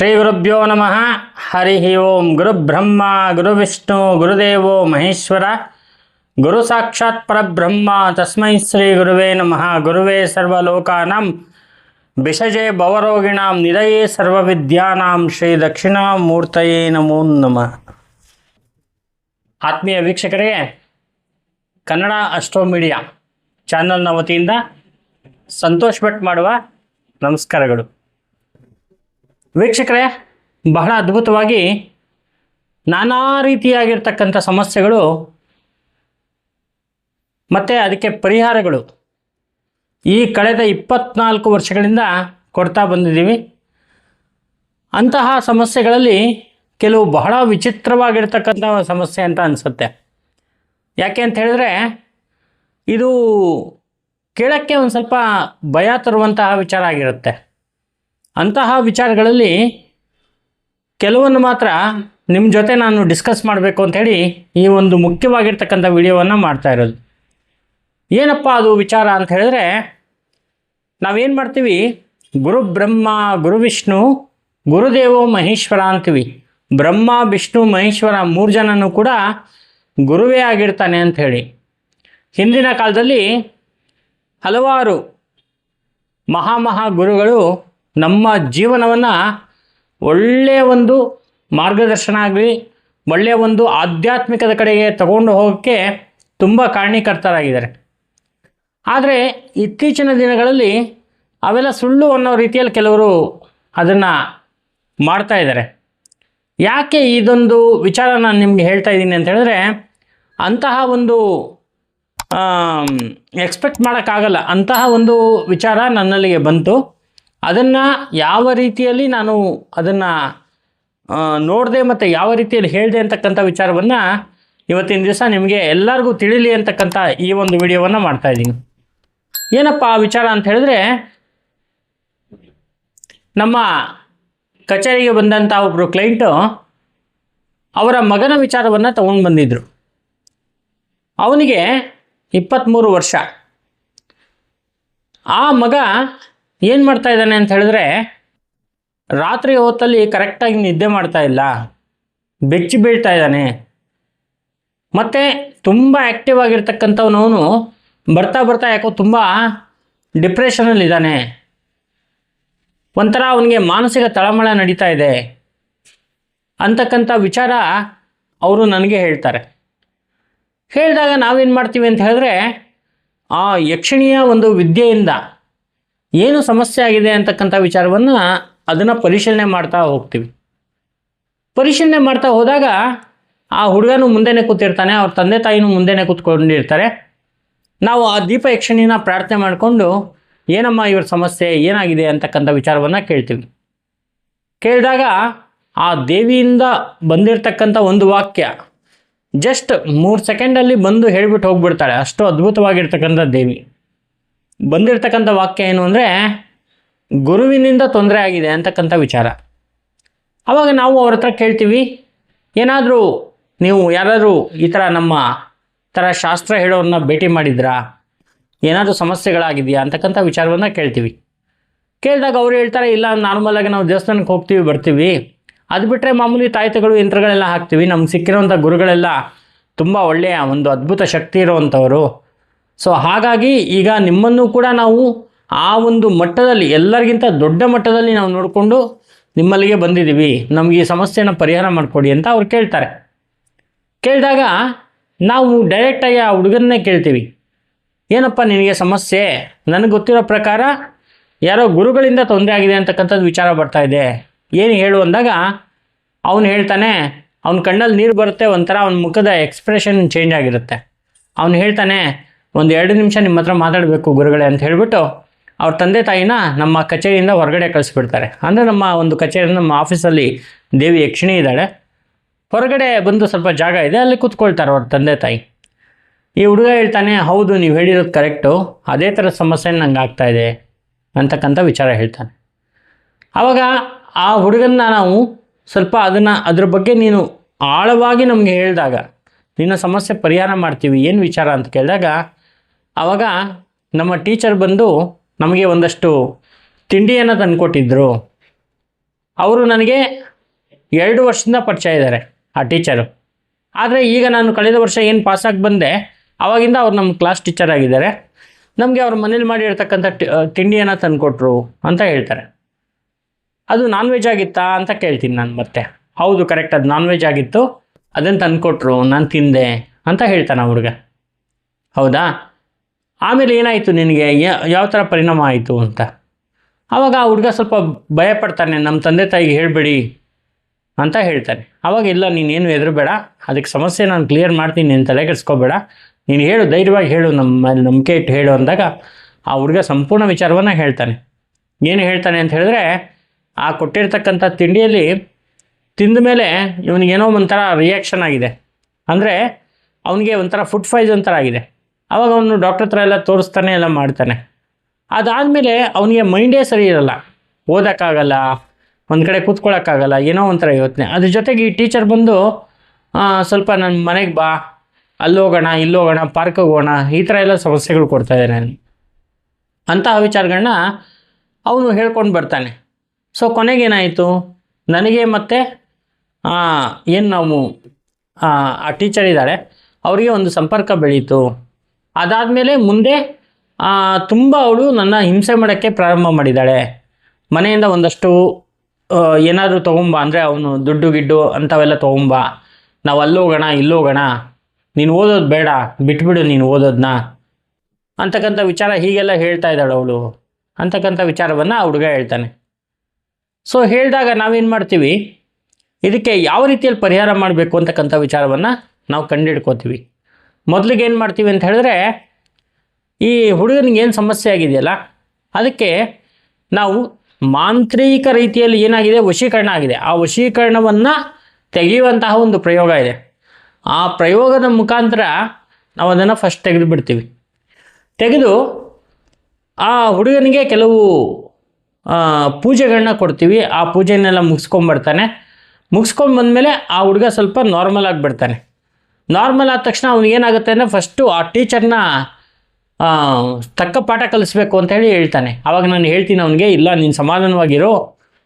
ಶ್ರೀ ಗುರುಭ್ಯೋ ನಮಃ. ಹರಿ ಓಂ. ಗುರುಬ್ರಹ್ಮ ಗುರುವಿಷ್ಣು ಗುರುದೇವೋ, ಮಹೇಶ್ವರ. ಗುರು ಸಾಕ್ಷಾತ್ ಪರಬ್ರಹ್ಮ. ತಸ್ಮೈ ಶ್ರೀ ಗುರುವೇ ನಮಃ. ಗುರುವೇ ಸರ್ವಲೋಕಾನಾಂ. ಬಿಷಜೆ ಭವರೋಗಿಣಾಂ. ನಿಧಯೇ ಸರ್ವವಿದ್ಯಾನಾಂ. ಶ್ರೀ ದಕ್ಷಿಣಾಮೂರ್ತಯೇ ನಮೋ ನಮಃ. ಆತ್ಮೀಯ ವೀಕ್ಷಕರಿಗೆ ಕನ್ನಡ ಅಷ್ಟೋ ಮೀಡಿಯಾ ಚಾನಲ್ನ ವತಿಯಿಂದ ಸಂತೋಷ್ ಭಟ್ ಮಾಡುವ ನಮಸ್ಕಾರಗಳು. ವೀಕ್ಷಕರೇ, ಬಹಳ ಅದ್ಭುತವಾಗಿ ನಾನಾ ರೀತಿಯಾಗಿರ್ತಕ್ಕಂಥ ಸಮಸ್ಯೆಗಳು ಮತ್ತು ಅದಕ್ಕೆ ಪರಿಹಾರಗಳು ಈ ಕಳೆದ ಇಪ್ಪತ್ನಾಲ್ಕು ವರ್ಷಗಳಿಂದ ಕೊಡ್ತಾ ಬಂದಿದ್ದೀವಿ. ಅಂತಹ ಸಮಸ್ಯೆಗಳಲ್ಲಿ ಕೆಲವು ಬಹಳ ವಿಚಿತ್ರವಾಗಿರ್ತಕ್ಕಂಥ ಸಮಸ್ಯೆ ಅಂತ ಅನಿಸುತ್ತೆ. ಯಾಕೆ ಅಂತ ಹೇಳಿದ್ರೆ, ಇದು ಕೇಳೋಕ್ಕೆ ಒಂದು ಸ್ವಲ್ಪ ಭಯ ತರುವಂತಹ ವಿಚಾರ ಆಗಿರುತ್ತೆ. ಅಂತಹ ವಿಚಾರಗಳಲ್ಲಿ ಕೆಲವನ್ನು ಮಾತ್ರ ನಿಮ್ಮ ಜೊತೆ ನಾನು ಡಿಸ್ಕಸ್ ಮಾಡಬೇಕು ಅಂಥೇಳಿ ಈ ಒಂದು ಮುಖ್ಯವಾಗಿರ್ತಕ್ಕಂಥ ವಿಡಿಯೋವನ್ನು ಮಾಡ್ತಾ ಇರೋದು. ಏನಪ್ಪ ಅದು ವಿಚಾರ ಅಂತ ಹೇಳಿದ್ರೆ, ನಾವೇನು ಮಾಡ್ತೀವಿ? ಗುರು ಬ್ರಹ್ಮ, ಗುರು ವಿಷ್ಣು ಗುರುದೇವೋ ಮಹೇಶ್ವರ ಅಂತೀವಿ. ಬ್ರಹ್ಮ, ವಿಷ್ಣು, ಮಹೇಶ್ವರ ಮೂರು ಜನನೂ ಕೂಡ ಗುರುವೇ ಆಗಿರ್ತಾನೆ ಅಂತ ಹೇಳಿ. ಹಿಂದಿನ ಕಾಲದಲ್ಲಿ ಹಲವಾರು ಮಹಾಮಹಾ ಗುರುಗಳು ನಮ್ಮ ಜೀವನವನ್ನು ಒಳ್ಳೆಯ ಒಂದು ಮಾರ್ಗದರ್ಶನ ಆಗಲಿ ಒಳ್ಳೆಯ ಒಂದು ಆಧ್ಯಾತ್ಮಿಕದ ಕಡೆಗೆ ತಗೊಂಡು ಹೋಗೋಕ್ಕೆ ತುಂಬ ಕಾರಣೀಕರ್ತರಾಗಿದ್ದಾರೆ. ಆದರೆ ಇತ್ತೀಚಿನ ದಿನಗಳಲ್ಲಿ ಅವೆಲ್ಲ ಸುಳ್ಳು ಅನ್ನೋ ರೀತಿಯಲ್ಲಿ ಕೆಲವರು ಅದನ್ನು ಮಾಡ್ತಾ ಇದ್ದಾರೆ. ಯಾಕೆ ಇದೊಂದು ವಿಚಾರ ನಾನು ನಿಮಗೆ ಹೇಳ್ತಾ ಇದ್ದೀನಿ ಅಂತ ಹೇಳಿದ್ರೆ, ಅಂತಹ ಒಂದು ಎಕ್ಸ್ಪೆಕ್ಟ್ ಮಾಡೋಕ್ಕಾಗಲ್ಲ. ಅಂತಹ ಒಂದು ವಿಚಾರ ನನ್ನಲ್ಲಿಗೆ ಬಂತು. ಅದನ್ನು ಯಾವ ರೀತಿಯಲ್ಲಿ ನಾನು ಅದನ್ನು ನೋಡಿದೆ ಮತ್ತು ಯಾವ ರೀತಿಯಲ್ಲಿ ಹೇಳಿದೆ ಅಂತಕ್ಕಂಥ ವಿಚಾರವನ್ನು ಇವತ್ತಿನ ದಿವಸ ನಿಮಗೆ ಎಲ್ಲರಿಗೂ ತಿಳಿಲಿ ಅಂತಕ್ಕಂಥ ಈ ಒಂದು ವಿಡಿಯೋವನ್ನು ಮಾಡ್ತಾಯಿದ್ದೀನಿ ಏನಪ್ಪ ಆ ವಿಚಾರ ಅಂತ ಹೇಳಿದ್ರೆ, ನಮ್ಮ ಕಚೇರಿಗೆ ಬಂದಂಥ ಒಬ್ಬರು ಕ್ಲೈಂಟು ಅವರ ಮಗನ ವಿಚಾರವನ್ನು ತಗೊಂಡು ಬಂದಿದ್ದರು ಅವನಿಗೆ ಇಪ್ಪತ್ತ್ಮೂರು ವರ್ಷ. ಆ ಮಗ ಏನು ಮಾಡ್ತಾ ಇದ್ದಾನೆ ಅಂತ ಹೇಳಿದ್ರೆ, ರಾತ್ರಿ ಹೊತ್ತಲ್ಲಿ ಕರೆಕ್ಟಾಗಿ ನಿದ್ದೆ ಮಾಡ್ತಾ ಇಲ್ಲ. ಬೆಚ್ಚಿ ಬೀಳ್ತಾ ಇದ್ದಾನೆ. ಮತ್ತು ತುಂಬ ಆ್ಯಕ್ಟಿವ್ ಆಗಿರ್ತಕ್ಕಂಥವನವನು ಬರ್ತಾ ಬರ್ತಾ ಯಾಕೋ ತುಂಬ ಡಿಪ್ರೆಷನಲ್ಲಿದ್ದಾನೆ ಒಂಥರ ಅವನಿಗೆ ಮಾನಸಿಕ ತಳಮಳ ನಡೀತಾ ಇದೆ ಅಂತಕ್ಕಂಥ ವಿಚಾರ ಅವರು ನನಗೆ ಹೇಳ್ತಾರೆ. ಹೇಳಿದಾಗ ನಾವೇನು ಮಾಡ್ತೀವಿ ಅಂತ ಹೇಳಿದ್ರೆ, ಆ ಯಕ್ಷಿಣಿಯ ಒಂದು ವಿದ್ಯೆಯಿಂದ ಏನು ಸಮಸ್ಯೆ ಆಗಿದೆ ಅಂತಕ್ಕಂಥ ವಿಚಾರವನ್ನು ಅದನ್ನು ಪರಿಶೀಲನೆ ಮಾಡ್ತಾ ಹೋಗ್ತೀವಿ. ಪರಿಶೀಲನೆ ಮಾಡ್ತಾ ಹೋದಾಗ ಆ ಹುಡುಗನೂ ಮುಂದೆನೇ ಕೂತಿರ್ತಾನೆ, ಅವ್ರ ತಂದೆ ತಾಯಿನೂ ಮುಂದೆನೇ ಕೂತ್ಕೊಂಡಿರ್ತಾರೆ. ನಾವು ಆ ದೀಪ ಯಕ್ಷಣಿನ ಪ್ರಾರ್ಥನೆ ಮಾಡಿಕೊಂಡು, ಏನಮ್ಮ ಇವ್ರ ಸಮಸ್ಯೆ, ಏನಾಗಿದೆ ಅಂತಕ್ಕಂಥ ವಿಚಾರವನ್ನು ಕೇಳ್ತೀವಿ. ಕೇಳಿದಾಗ ಆ ದೇವಿಯಿಂದ ಬಂದಿರತಕ್ಕಂಥ ಒಂದು ವಾಕ್ಯ ಜಸ್ಟ್ ಮೂರು ಸೆಕೆಂಡಲ್ಲಿ ಬಂದು ಹೇಳಿಬಿಟ್ಟು ಹೋಗ್ಬಿಡ್ತಾಳೆ. ಅಷ್ಟು ಅದ್ಭುತವಾಗಿರ್ತಕ್ಕಂಥ ದೇವಿ. ಬಂದಿರತಕ್ಕಂಥ ವಾಕ್ಯ ಏನು ಅಂದರೆ, ಗುರುವಿನಿಂದ ತೊಂದರೆ ಆಗಿದೆ ಅಂತಕ್ಕಂಥ ವಿಚಾರ. ಆವಾಗ ನಾವು ಅವ್ರ ಹತ್ರ ಕೇಳ್ತೀವಿ, ಏನಾದರೂ ನೀವು ಯಾರಾದರೂ ಈ ಥರ ನಮ್ಮ ಥರ ಶಾಸ್ತ್ರ ಹೇಳೋರನ್ನ ಭೇಟಿ ಮಾಡಿದ್ರಾ? ಏನಾದರೂ ಸಮಸ್ಯೆಗಳಾಗಿದೆಯಾ? ಅಂತಕ್ಕಂಥ ವಿಚಾರವನ್ನು ಕೇಳ್ತೀವಿ. ಕೇಳಿದಾಗ ಅವ್ರು ಹೇಳ್ತಾರೆ, ಇಲ್ಲ ನಾರ್ಮಲಾಗಿ ನಾವು ದೇವಸ್ಥಾನಕ್ಕೆ ಹೋಗ್ತೀವಿ, ಬರ್ತೀವಿ. ಅದು ಬಿಟ್ಟರೆ ಮಾಮೂಲಿ ತಾಯ್ತಗಳು ಯಂತ್ರಗಳೆಲ್ಲ ಹಾಕ್ತೀವಿ. ನಮ್ಗೆ ಸಿಕ್ಕಿರೋಂಥ ಗುರುಗಳೆಲ್ಲ ತುಂಬ ಒಳ್ಳೆಯ, ಒಂದು ಅದ್ಭುತ ಶಕ್ತಿ ಇರುವಂಥವರು ಸೊ ಹಾಗಾಗಿ ಈಗ ನಿಮ್ಮನ್ನು ಕೂಡ ನಾವು ಆ ಒಂದು ಮಟ್ಟದಲ್ಲಿ, ಎಲ್ಲರಿಗಿಂತ ದೊಡ್ಡ ಮಟ್ಟದಲ್ಲಿ ನಾವು ನೋಡಿಕೊಂಡು ನಿಮ್ಮಲ್ಲಿಗೆ ಬಂದಿದ್ದೀವಿ. ನಮಗೆ ಈ ಸಮಸ್ಯೆನ ಪರಿಹಾರ ಮಾಡಿಕೊಡಿ ಅಂತ ಅವ್ರು ಕೇಳ್ತಾರೆ. ಕೇಳಿದಾಗ ನಾವು ಡೈರೆಕ್ಟಾಗಿ ಆ ಹುಡುಗನ್ನೇ ಕೇಳ್ತೀವಿ. ಏನಪ್ಪ ನಿನಗೆ ಸಮಸ್ಯೆ? ನನಗೆ ಗೊತ್ತಿರೋ ಪ್ರಕಾರ ಯಾರೋ ಗುರುಗಳಿಂದ ತೊಂದರೆ ಆಗಿದೆ ಅಂತಕ್ಕಂಥದ್ದು ವಿಚಾರ ಬರ್ತಾ ಇದೆ. ಏನು ಹೇಳು ಅಂದಾಗ ಅವನು ಹೇಳ್ತಾನೆ, ಅವನ ಕಣ್ಣಲ್ಲಿ ನೀರು ಬರುತ್ತೆ, ಒಂಥರ ಅವನ ಮುಖದ ಎಕ್ಸ್ಪ್ರೆಷನ್ ಚೇಂಜ್ ಆಗಿರುತ್ತೆ. ಅವನು ಹೇಳ್ತಾನೆ ಒಂದು ಎರಡು ನಿಮಿಷ ನಿಮ್ಮ ಹತ್ರ ಮಾತಾಡಬೇಕು ಗುರುಗಳೇ ಅಂತ ಹೇಳಿಬಿಟ್ಟು ಅವ್ರ ತಂದೆ ತಾಯಿನ ನಮ್ಮ ಕಚೇರಿಯಿಂದ ಹೊರಗಡೆ ಕಳಿಸ್ಬಿಡ್ತಾರೆ. ಅಂದರೆ ನಮ್ಮ ಒಂದು ಕಚೇರಿ ನಮ್ಮ ಆಫೀಸಲ್ಲಿ ದೇವಿ ಯಕ್ಷಿಣಿ ಇದ್ದಾಳೆ. ಹೊರಗಡೆ ಬಂದು ಸ್ವಲ್ಪ ಜಾಗ ಇದೆ, ಅಲ್ಲಿ ಕೂತ್ಕೊಳ್ತಾರೆ ಅವ್ರ ತಂದೆ ತಾಯಿ. ಈ ಹುಡುಗ ಹೇಳ್ತಾನೆ, ಹೌದು, ನೀವು ಹೇಳಿರೋದು ಕರೆಕ್ಟು ಅದೇ ಥರ ಸಮಸ್ಯೆ ನಂಗೆ ಇದೆ, ಅಂತಕ್ಕಂಥ ವಿಚಾರ ಹೇಳ್ತಾನೆ. ಆವಾಗ ಆ ಹುಡುಗನ್ನ ನಾವು ಸ್ವಲ್ಪ ಅದನ್ನು, ಅದ್ರ ಬಗ್ಗೆ ನೀನು ಆಳವಾಗಿ ನಮಗೆ ಹೇಳಿದಾಗ, ನಿನ್ನ ಸಮಸ್ಯೆ ಪರಿಹಾರ ಮಾಡ್ತೀವಿ, ಏನು ವಿಚಾರ ಅಂತ ಕೇಳಿದಾಗ ಆವಾಗ ನಮ್ಮ ಟೀಚರ್ ಬಂದು ನಮಗೆ ಒಂದಷ್ಟು ತಿಂಡಿಯನ್ನು ತಂದುಕೊಟ್ಟಿದ್ದರು ಅವರು ನನಗೆ ಎರಡು ವರ್ಷದಿಂದ ಪರಿಚಯ ಇದ್ದಾರೆ ಆ ಟೀಚರು. ಆದರೆ ಈಗ ನಾನು ಕಳೆದ ವರ್ಷ ಏನು ಪಾಸಾಗಿ ಬಂದೆ ಆವಾಗಿಂದ ಅವ್ರು ನಮ್ಮ ಕ್ಲಾಸ್ ಟೀಚರ್ ಆಗಿದ್ದಾರೆ. ನಮಗೆ ಅವ್ರ ಮನೇಲಿ ಮಾಡಿರ್ತಕ್ಕಂಥ ತಿಂಡಿಯನ್ನು ತಂದುಕೊಟ್ರು ಅಂತ ಹೇಳ್ತಾರೆ. ಅದು ನಾನ್ ವೆಜ್ ಆಗಿತ್ತಾ ಅಂತ ಕೇಳ್ತೀನಿ ನಾನು ಮತ್ತೆ. ಹೌದು ಕರೆಕ್ಟ್ ಅದು ನಾನ್ ವೆಜ್ ಆಗಿತ್ತು, ಅದನ್ನು ತಂದುಕೊಟ್ರು, ನಾನು ತಿಂದೆ ಅಂತ ಹೇಳ್ತಾನೆ ಅವ್ರಿಗೆ. ಹೌದಾ? ಆಮೇಲೆ ಏನಾಯಿತು ನಿನಗೆ? ಯಾವ ಥರ ಪರಿಣಾಮ ಆಯಿತು ಅಂತ? ಆವಾಗ ಆ ಹುಡುಗ ಸ್ವಲ್ಪ ಭಯಪಡ್ತಾನೆ, ನಮ್ಮ ತಂದೆ ತಾಯಿಗೆ ಹೇಳಬೇಡಿ ಅಂತ ಹೇಳ್ತಾನೆ. ಆವಾಗ ಇಲ್ಲ ನೀನೇನು ಹೆದರಬೇಡ. ಅದಕ್ಕೆ ಸಮಸ್ಯೆ ನಾನು ಕ್ಲಿಯರ್ ಮಾಡ್ತೀನಿ, ನೀನು ತಲೆ ನೀನು ಹೇಳು, ಧೈರ್ಯವಾಗಿ ಹೇಳು, ನಮ್ಮ ನಂಬಿಕೆ ಇಟ್ಟು ಹೇಳು ಅಂದಾಗ ಆ ಹುಡುಗ ಸಂಪೂರ್ಣ ವಿಚಾರವನ್ನು ಹೇಳ್ತಾನೆ. ಏನು ಹೇಳ್ತಾನೆ ಅಂತ ಹೇಳಿದ್ರೆ, ಆ ಕೊಟ್ಟಿರ್ತಕ್ಕಂಥ ತಿಂಡಿಯಲ್ಲಿ ತಿಂದ ಮೇಲೆ ಇವನಿಗೇನೋ ಒಂಥರ ರಿಯಾಕ್ಷನ್ ಆಗಿದೆ. ಅಂದರೆ, ಅವನಿಗೆ ಒಂಥರ ಫುಡ್ ಫೈಸ್ ಒಂಥರ ಆಗಿದೆ. ಆವಾಗ ಅವನು ಡಾಕ್ಟರ್ ಹತ್ರ ಎಲ್ಲ ತೋರಿಸ್ತಾನೆ, ಎಲ್ಲ ಮಾಡ್ತಾನೆ. ಅದಾದಮೇಲೆ ಅವನಿಗೆ ಮೈಂಡೇ ಸರಿ ಇರಲ್ಲ. ಓದೋಕ್ಕಾಗಲ್ಲ, ಒಂದು ಕಡೆ ಕೂತ್ಕೊಳ್ಳೋಕ್ಕಾಗಲ್ಲ ಏನೋ ಒಂಥರ ಯೋಚನೆ. ಅದ್ರ ಜೊತೆಗೆ ಈ ಟೀಚರ್ ಬಂದು ಸ್ವಲ್ಪ ನನ್ನ ಮನೆಗೆ ಬಾ. ಅಲ್ಲೋಗೋಣ, ಇಲ್ಲೋಗೋಣ ಪಾರ್ಕಿಗೆ ಹೋಗೋಣ, ಈ ಥರ ಎಲ್ಲ ಸಮಸ್ಯೆಗಳು ಕೊಡ್ತಾ ನಾನು ಅಂತಹ ವಿಚಾರಗಳನ್ನ ಅವನು ಹೇಳ್ಕೊಂಡು ಬರ್ತಾನೆ. ಸೊ ಕೊನೆಗೇನಾಯಿತು ನನಗೆ ಮತ್ತೆ ಏನು ನಾವು, ಆ ಟೀಚರ್ ಇದ್ದಾರೆ ಅವರಿಗೆ ಒಂದು ಸಂಪರ್ಕ ಬೆಳೀತು. ಅದಾದಮೇಲೆ ಮುಂದೆ ತುಂಬ ಅವಳು ನನ್ನ ಹಿಂಸೆ ಮಾಡೋಕ್ಕೆ ಪ್ರಾರಂಭ ಮಾಡಿದ್ದಾಳೆ. ಮನೆಯಿಂದ ಒಂದಷ್ಟು ಏನಾದರೂ ತೊಗೊಂಬ, ಅಂದರೆ ಅವನು ದುಡ್ಡು ಗಿಡ್ಡು ಅಂಥವೆಲ್ಲ ತೊಗೊಂಬ. ನಾವು ಅಲ್ಲೋಗೋಣ ಇಲ್ಲೋಗೋಣ ನೀನು ಓದೋದು ಬೇಡ, ಬಿಟ್ಬಿಡು ನೀನು ಓದೋದನ್ನ ಅಂತಕ್ಕಂಥ ವಿಚಾರ ಹೀಗೆಲ್ಲ ಹೇಳ್ತಾ ಇದ್ದಾಳೆ ಅವಳು. ಅಂತಕ್ಕಂಥ ವಿಚಾರವನ್ನು ಆ ಹುಡುಗ ಹೇಳ್ತಾನೆ. ಸೊ ಹೇಳಿದಾಗ ನಾವೇನು ಮಾಡ್ತೀವಿ? ಇದಕ್ಕೆ ಯಾವ ರೀತಿಯಲ್ಲಿ ಪರಿಹಾರ ಮಾಡಬೇಕು ಅಂತಕ್ಕಂಥ ವಿಚಾರವನ್ನು ನಾವು ಕಂಡುಹಿಡ್ಕೋತೀವಿ ಮೊದಲಿಗೆ ಏನು ಮಾಡ್ತೀವಿ ಅಂತ ಹೇಳಿದ್ರೆ, ಈ ಹುಡುಗನಿಗೆ ಏನು ಸಮಸ್ಯೆ ಆಗಿದೆಯಲ್ಲ, ಅದಕ್ಕೆ ನಾವು ಮಾಂತ್ರಿಕ ರೀತಿಯಲ್ಲಿ ಏನಾಗಿದೆ, ವಶೀಕರಣ ಆಗಿದೆ. ಆ ವಶೀಕರಣವನ್ನು ತೆಗೆಯುವಂತಹ ಒಂದು ಪ್ರಯೋಗ ಇದೆ. ಆ ಪ್ರಯೋಗದ ಮುಖಾಂತರ ನಾವು ಅದನ್ನು ಫಸ್ಟ್ ತೆಗೆದು ಬಿಡ್ತೀವಿ ತೆಗೆದು ಆ ಹುಡುಗನಿಗೆ ಕೆಲವು ಪೂಜೆಗಳನ್ನ ಕೊಡ್ತೀವಿ. ಆ ಪೂಜೆನೆಲ್ಲ ಮುಗಿಸ್ಕೊಂಬರ್ತಾನೆ ಮುಗಿಸ್ಕೊಂಡು ಬಂದಮೇಲೆ ಆ ಹುಡುಗ ಸ್ವಲ್ಪ ನಾರ್ಮಲ್ ಆಗಿಬಿಡ್ತಾನೆ ನಾರ್ಮಲ್ ಆದ ತಕ್ಷಣ ಅವ್ನಿಗೇನಾಗುತ್ತೆ ಅಂದರೆ ಫಸ್ಟು ಆ ಟೀಚರ್ನ ತಕ್ಕ ಪಾಠ ಕಲಿಸ್ಬೇಕು ಅಂತ ಹೇಳಿ ಹೇಳ್ತಾನೆ. ಆವಾಗ ನಾನು ಹೇಳ್ತೀನಿ ಅವನಿಗೆ, ಇಲ್ಲ, ನೀನು ಸಮಾಧಾನವಾಗಿರೋ,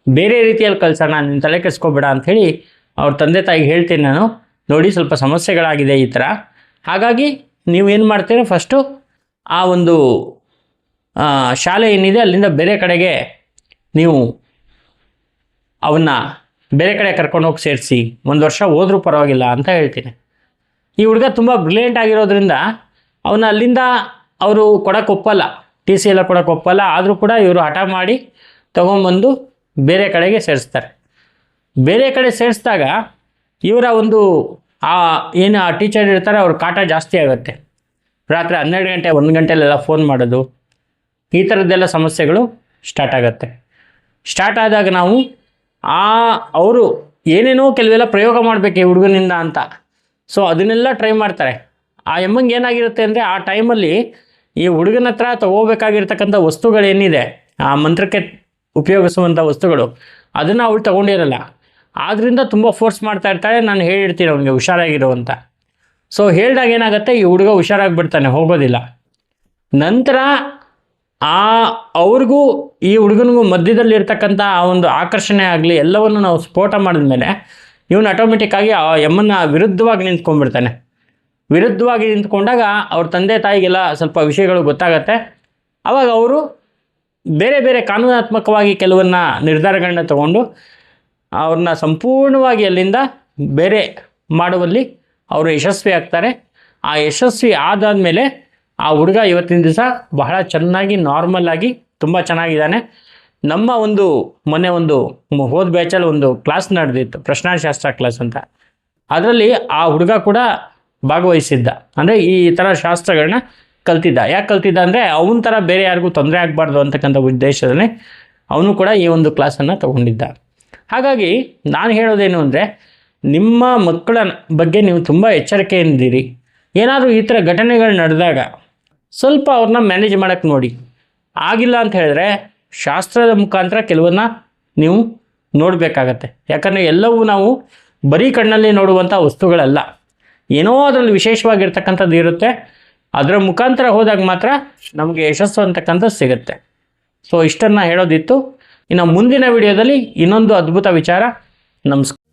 ಬೇರೆ ರೀತಿಯಲ್ಲಿ ಕಲಿಸೋಣ ನೀನು ತಲೆ ಕೆಡಿಸ್ಕೊಬೇಡ ಅಂಥೇಳಿ ಅವ್ರ ತಂದೆ ತಾಯಿಗೆ ಹೇಳ್ತೀನಿ ನಾನು. ನೋಡಿ, ಸ್ವಲ್ಪ ಸಮಸ್ಯೆಗಳಾಗಿದೆ ಈ ಥರ. ಹಾಗಾಗಿ ನೀವು ಏನು ಮಾಡ್ತೀರ? ಫಸ್ಟು ಆ ಒಂದು ಶಾಲೆ ಏನಿದೆ, ಅಲ್ಲಿಂದ ಬೇರೆ ಕಡೆಗೆ ನೀವು ಅವನ್ನ ಬೇರೆ ಕಡೆ ಕರ್ಕೊಂಡು ಹೋಗಿ ಸೇರಿಸಿ. ಒಂದು ವರ್ಷ ಹೋದರೂ ಪರವಾಗಿಲ್ಲ ಅಂತ ಹೇಳ್ತೀನಿ. ಈ ಹುಡುಗ ತುಂಬ ಬ್ರಿಲಿಯಂಟ್ ಆಗಿರೋದ್ರಿಂದ ಅವನ ಅಲ್ಲಿಂದ ಅವರು ಕೊಡೋಕೆ ಒಪ್ಪಲ್ಲ ಟಿ ಸಿ ಎಲ್ಲ ಕೊಡೋಕೆ ಒಪ್ಪಲ್ಲ, ಆದರೂ ಕೂಡ ಇವರು ಹಠ ಮಾಡಿ ತೊಗೊಂಬಂದು ಬೇರೆ ಕಡೆಗೆ ಸೇರಿಸ್ತಾರೆ. ಬೇರೆ ಕಡೆ ಸೇರಿಸಿದಾಗ ಇವರ ಒಂದು, ಆ, ಏನು ಆ ಟೀಚರ್ ಇರ್ತಾರೆ, ಅವ್ರ ಕಾಟ ಜಾಸ್ತಿ ಆಗುತ್ತೆ. ರಾತ್ರಿ ಹನ್ನೆರಡು ಗಂಟೆ, ಒಂದು ಗಂಟೆಲೆಲ್ಲ ಫೋನ್ ಮಾಡೋದು, ಈ ಥರದ್ದೆಲ್ಲ ಸಮಸ್ಯೆಗಳು ಸ್ಟಾರ್ಟ್ ಆಗುತ್ತೆ. ಸ್ಟಾರ್ಟ್ ಆದಾಗ ನಾವು, ಆ, ಅವರು ಏನೇನೋ ಕೆಲವೆಲ್ಲ ಪ್ರಯೋಗ ಮಾಡಬೇಕು ಈ ಹುಡುಗನಿಂದ ಅಂತ. ಸೊ ಅದನ್ನೆಲ್ಲ ಟ್ರೈ ಮಾಡ್ತಾರೆ. ಆ ಎಮ್ಮಂಗೆ ಏನಾಗಿರುತ್ತೆ ಅಂದರೆ ಆ ಟೈಮಲ್ಲಿ ಈ ಹುಡುಗನ ಹತ್ರ ತಗೋಬೇಕಾಗಿರ್ತಕ್ಕಂಥ ವಸ್ತುಗಳೇನಿದೆ, ಆ ಮಂತ್ರಕ್ಕೆ ಉಪಯೋಗಿಸುವಂಥ ವಸ್ತುಗಳು, ಅದನ್ನು ಅವಳು ತಗೊಂಡಿರಲ್ಲ. ಆದ್ದರಿಂದ ತುಂಬ ಫೋರ್ಸ್ ಮಾಡ್ತಾ ಇರ್ತಾಳೆ, ನಾನು ಹೇಳಿರ್ತೀನಿ ಅವನಿಗೆ ಹುಷಾರಾಗಿರು ಅಂತ. ಸೊ ಹೇಳಿದಾಗ ಏನಾಗುತ್ತೆ, ಈ ಹುಡುಗ ಹುಷಾರಾಗಿಬಿಡ್ತಾನೆ ಹೋಗೋದಿಲ್ಲ. ನಂತರ ಆ ಅವ್ರಿಗೂ ಈ ಹುಡುಗನಿಗೂ ಮಧ್ಯದಲ್ಲಿ ಇರ್ತಕ್ಕಂಥ ಆ ಒಂದು ಆಕರ್ಷಣೆ ಆಗಲಿ, ಎಲ್ಲವನ್ನು ನಾವು ಸ್ಫೋಟ ಮಾಡಿದ್ಮೇಲೆ ಇವನು ಆಟೋಮೆಟಿಕ್ಕಾಗಿ ಆ ಎಮ್ಮನ್ನ ವಿರುದ್ಧವಾಗಿ ನಿಂತ್ಕೊಂಡ್ಬಿಡ್ತಾನೆ. ವಿರುದ್ಧವಾಗಿ ನಿಂತ್ಕೊಂಡಾಗ ಅವ್ರ ತಂದೆ ತಾಯಿಗೆಲ್ಲ ಸ್ವಲ್ಪ ವಿಷಯಗಳು ಗೊತ್ತಾಗತ್ತೆ. ಆವಾಗ ಅವರು ಬೇರೆ ಬೇರೆ ಕಾನೂನಾತ್ಮಕವಾಗಿ ಕೆಲವನ್ನ ನಿರ್ಧಾರಗಳನ್ನ ತಗೊಂಡು ಅವ್ರನ್ನ ಸಂಪೂರ್ಣವಾಗಿ ಅಲ್ಲಿಂದ ಬೇರೆ ಮಾಡುವಲ್ಲಿ ಅವರು ಯಶಸ್ವಿ ಆಗ್ತಾರೆ. ಆ ಯಶಸ್ವಿ ಆದಾದಮೇಲೆ ಆ ಹುಡುಗ ಇವತ್ತಿನ ದಿವಸ ಬಹಳ ಚೆನ್ನಾಗಿ ನಾರ್ಮಲ್ ಆಗಿ ತುಂಬ ಚೆನ್ನಾಗಿದ್ದಾನೆ. ನಮ್ಮ ಒಂದು ಮೊನ್ನೆ ಒಂದು ಹೋದ ಬ್ಯಾಚಲ್ಲಿ ಒಂದು ಕ್ಲಾಸ್ ನಡೆದಿತ್ತು, ಪ್ರಶ್ನಾಶಾಸ್ತ್ರ ಕ್ಲಾಸ್ ಅಂತ. ಅದರಲ್ಲಿ ಆ ಹುಡುಗ ಕೂಡ ಭಾಗವಹಿಸಿದ್ದ. ಅಂದರೆ ಈ ಥರ ಶಾಸ್ತ್ರಗಳನ್ನ ಕಲ್ತಿದ್ದ. ಯಾಕೆ ಕಲ್ತಿದ್ದ ಅಂದರೆ ಅವನ ಥರ ಬೇರೆ ಯಾರಿಗೂ ತೊಂದರೆ ಆಗಬಾರ್ದು ಅಂತಕ್ಕಂಥ ಉದ್ದೇಶದಲ್ಲಿ ಅವನು ಕೂಡ ಈ ಒಂದು ಕ್ಲಾಸನ್ನು ತಗೊಂಡಿದ್ದ. ಹಾಗಾಗಿ ನಾನು ಹೇಳೋದೇನು ಅಂದರೆ, ನಿಮ್ಮ ಮಕ್ಕಳ ಬಗ್ಗೆ ನೀವು ತುಂಬ ಎಚ್ಚರಿಕೆಯಿಂದಿರಿ. ಏನಾದರೂ ಈ ಥರ ಘಟನೆಗಳು ನಡೆದಾಗ ಸ್ವಲ್ಪ ಅವ್ರನ್ನ ಮ್ಯಾನೇಜ್ ಮಾಡೋಕ್ಕೆ ನೋಡಿ. ಆಗಿಲ್ಲ ಅಂತ ಹೇಳಿದ್ರೆ ಶಾಸ್ತ್ರದ ಮುಖಾಂತರ ಕೆಲವನ್ನ ನೀವು ನೋಡಬೇಕಾಗತ್ತೆ. ಯಾಕಂದರೆ ಎಲ್ಲವೂ ನಾವು ಬರೀ ಕಣ್ಣಲ್ಲಿ ನೋಡುವಂಥ ವಸ್ತುಗಳಲ್ಲ. ಏನೋ ಅದರಲ್ಲಿ ವಿಶೇಷವಾಗಿರ್ತಕ್ಕಂಥದ್ದು ಇರುತ್ತೆ. ಅದರ ಮುಖಾಂತರ ಹೋದಾಗ ಮಾತ್ರ ನಮಗೆ ಯಶಸ್ಸು ಅಂತಕ್ಕಂಥದ್ದು ಸಿಗುತ್ತೆ. ಸೊ ಇಷ್ಟನ್ನು ಹೇಳೋದಿತ್ತು. ಇನ್ನು ಮುಂದಿನ ವಿಡಿಯೋದಲ್ಲಿ ಇನ್ನೊಂದು ಅದ್ಭುತ ವಿಚಾರ. ನಮಸ್ಕಾರ.